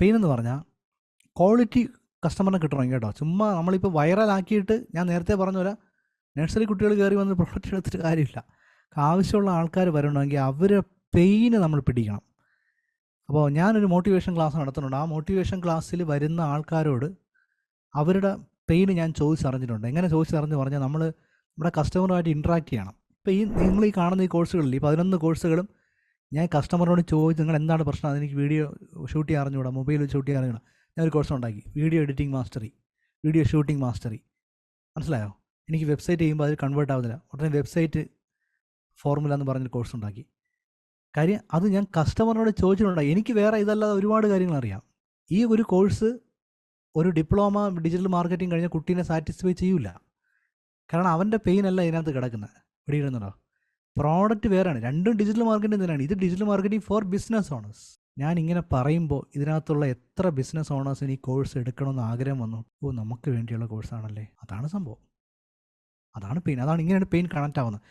Pain എന്ന് പറഞ്ഞാൽ quality കസ്റ്റമറിനെ കിട്ടണമെങ്കിൽ കേട്ടോ. ചുമ്മാ നമ്മളിപ്പോൾ വൈറലാക്കിയിട്ട് ഞാൻ നേരത്തെ പറഞ്ഞ പോലെ നഴ്സറി കുട്ടികൾ കയറി വന്ന് പ്രൊഡക്റ്റ് എടുത്തിട്ട് കാര്യമില്ല. ആവശ്യമുള്ള ആൾക്കാർ വരണമെങ്കിൽ അവരെ പെയിന് നമ്മൾ പിടിക്കണം. അപ്പോൾ ഞാനൊരു മോട്ടിവേഷൻ ക്ലാസ് നടത്തുന്നുണ്ട്. ആ മോട്ടിവേഷൻ ക്ലാസ്സിൽ വരുന്ന ആൾക്കാരോട് അവരുടെ പെയിന് ഞാൻ ചോദിച്ചറിഞ്ഞിട്ടുണ്ട്. എങ്ങനെ ചോദിച്ചറിഞ്ഞ് പറഞ്ഞാൽ നമ്മൾ നമ്മുടെ കസ്റ്റമറുമായിട്ട് ഇൻട്രാക്ട് ചെയ്യണം. ഇപ്പോൾ ഈ നിങ്ങൾ ഈ കാണുന്ന ഈ കോഴ്സുകളിൽ ഈ പതിനൊന്ന് കോഴ്സുകളും ഞാൻ കസ്റ്റമറിനോട് ചോദിച്ച് നിങ്ങൾ എന്താണ് പ്രശ്നം അതെനിക്ക് വീഡിയോ ഷൂട്ട് ചെയ്യാൻ അറിഞ്ഞുകൂടാ? മൊബൈൽ ഷൂട്ട് ചെയ്യാൻ അറിഞ്ഞൂടാ ഞാൻ ഒരു കോഴ്സ് ഉണ്ടാക്കി. Video editing mastery video shooting mastery മനസ്സിലായോ? എനിക്ക് വെബ്സൈറ്റ് ചെയ്യുമ്പോൾ അതിൽ കൺവേർട്ട് ആവുന്നില്ല ഉടനെ വെബ്സൈറ്റ് ഫോർമുല എന്ന് പറഞ്ഞൊരു കോഴ്സ് ഉണ്ടാക്കി. കാര്യം അത് ഞാൻ കസ്റ്റമറിനോട് ചോദിച്ചിട്ടുണ്ടായി. എനിക്ക് വേറെ ഇതല്ലാതെ ഒരുപാട് കാര്യങ്ങൾ അറിയാം. ഈ ഒരു കോഴ്സ് ഒരു ഡിപ്ലോമ ഡിജിറ്റൽ മാർക്കറ്റിംഗ് കഴിഞ്ഞ കുട്ടീനെ സാറ്റിസ്ഫൈ ചെയ്യില്ല കാരണം അവന്റെ പെയിൻ അല്ല ഇതിനകത്ത് കിടക്കുന്നത് പിടിയിടുന്നുണ്ടോ പ്രോഡക്റ്റ് വേറെയാണ് രണ്ടും ഡിജിറ്റൽ മാർക്കറ്റിംഗ് തന്നെയാണ്. ഇത് digital marketing for business owners ഞാൻ ഇങ്ങനെ പറയുമ്പോൾ ഇതിനകത്തുള്ള എത്ര ബിസിനസ് ഓണേഴ്സിന് ഈ കോഴ്സ് എടുക്കണമെന്ന് ആഗ്രഹം വന്നു. ഓ നമുക്ക് വേണ്ടിയുള്ള കോഴ്സാണല്ലേ അതാണ് സംഭവം. അതാണ് പെയിൻ അതാണ് ഇങ്ങനെയാണ് പെയിൻ കണക്റ്റ് ആവുന്നത്.